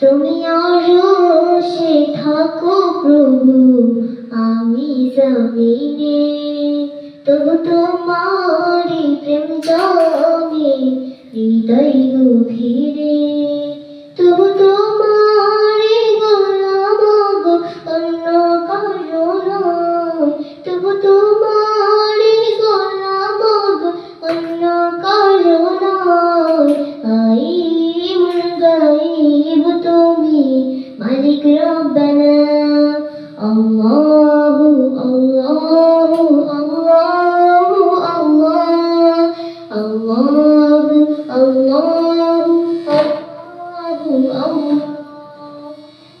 তুমি আরশে থাকো প্রভু আমি জমিনে। তবু তোমারি প্রেম জমে হৃদয় গভীরে।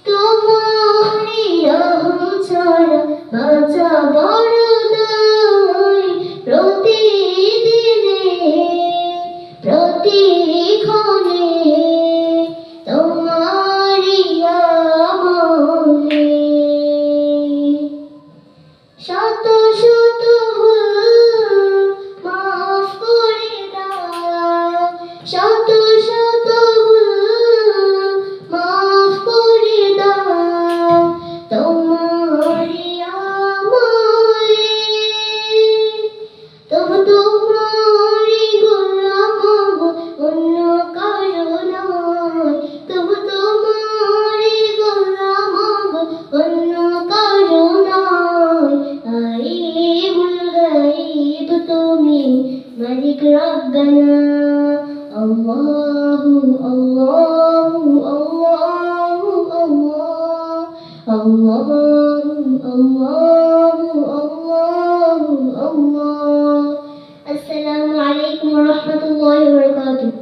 তোমার রহম ছাড়া বাঁচা বড় ملك ربنا. الله الله الله الله الله الله الله الله. السلام عليكم ورحمة الله وبركاته.